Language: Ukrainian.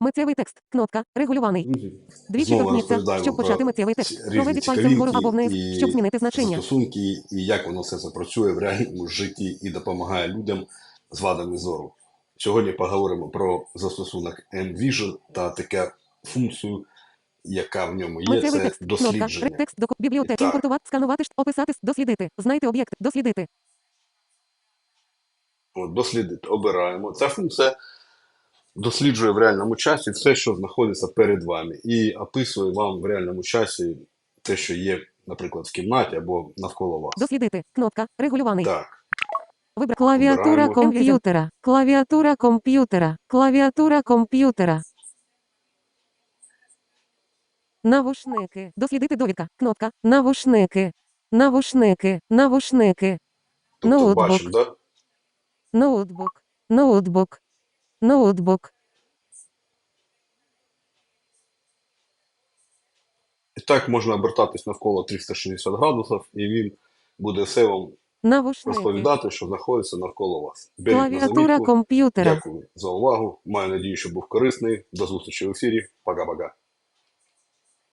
Миттєвий текст. Кнопка. Регулюваний. Двічі торкніться, щоб почати миттєвий ці текст. Проведіть пальцем вгору або вниз, щоб змінити значення. застосунки, і як воно все це працює в реальному житті і допомагає людям з вадами зору. Сьогодні поговоримо про застосунок M-Vision та таке функцію, яка в ньому є, Миттєвий це текст. Дослідження. Ре- Текст до бібліотеки. Імпортувати, сканувати, описати, дослідити. Знайти об'єкт, дослідити. От, дослідити, обираємо. Ця функція досліджує в реальному часі все, що знаходиться перед вами, і описує вам в реальному часі те, що є, наприклад, в кімнаті або навколо вас. Дослідити. Кнопка. Регулюваний. Так, Вибрати. Клавіатура Обираємо. комп'ютера. Клавіатура комп'ютера. Клавіатура комп'ютера. Навушники. Дослідити довідка. Кнопка. Навушники. Навушники. Навушники. тобто Ноутбук. бачимо, да? Ноутбук. Ноутбук. Ноутбук. І так можна обертатись навколо 360 градусів, і він буде все вам Навушники. розповідати, що знаходиться навколо вас. Беріть на Клавіатура замітку. комп'ютера. Дякую за увагу. Маю надію, що був корисний. До зустрічі в ефірі. Пока-пока.